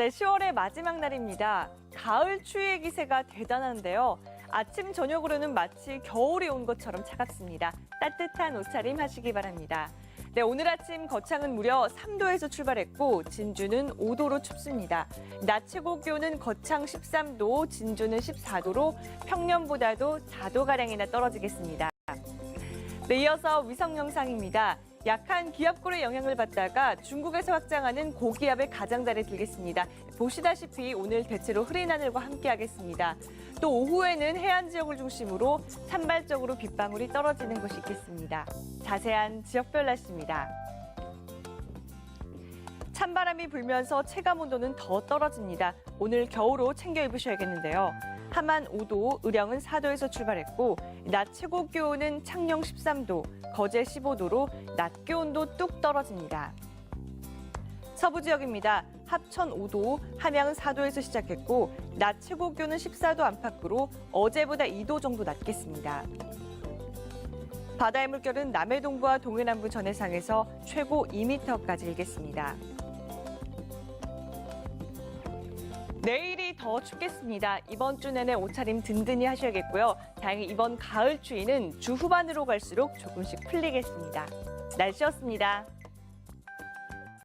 네, 10월의 마지막 날입니다. 가을 추위의 기세가 대단한데요. 아침 저녁으로는 마치 겨울이 온 것처럼 차갑습니다. 따뜻한 옷차림 하시기 바랍니다. 네, 오늘 아침 거창은 무려 3도에서 출발했고 진주는 5도로 춥습니다. 낮 최고 기온은 거창 13도, 진주는 14도로 평년보다도 4도가량이나 떨어지겠습니다. 네, 이어서 위성 영상입니다. 약한 기압골의 영향을 받다가 중국에서 확장하는 고기압의 가장자리에 들겠습니다. 보시다시피 오늘 대체로 흐린 하늘과 함께하겠습니다. 또 오후에는 해안 지역을 중심으로 산발적으로 빗방울이 떨어지는 곳이 있겠습니다. 자세한 지역별 날씨입니다. 찬바람이 불면서 체감 온도는 더 떨어집니다. 오늘 겨울옷 챙겨 입으셔야겠는데요. 함안 5도, 의령은 4도에서 출발했고 낮 최고 기온은 창녕 13도, 거제 15도로 낮 기온도 뚝 떨어집니다. 서부 지역입니다. 합천 5도, 함양은 4도에서 시작했고 낮 최고 기온은 14도 안팎으로 어제보다 2도 정도 낮겠습니다. 바다의 물결은 남해동부와 동해남부 전해상에서 최고 2m까지 일겠습니다. 내일이 더 춥겠습니다. 이번 주 내내 옷차림 든든히 하셔야겠고요. 다행히 이번 가을 추위는 주 후반으로 갈수록 조금씩 풀리겠습니다. 날씨였습니다.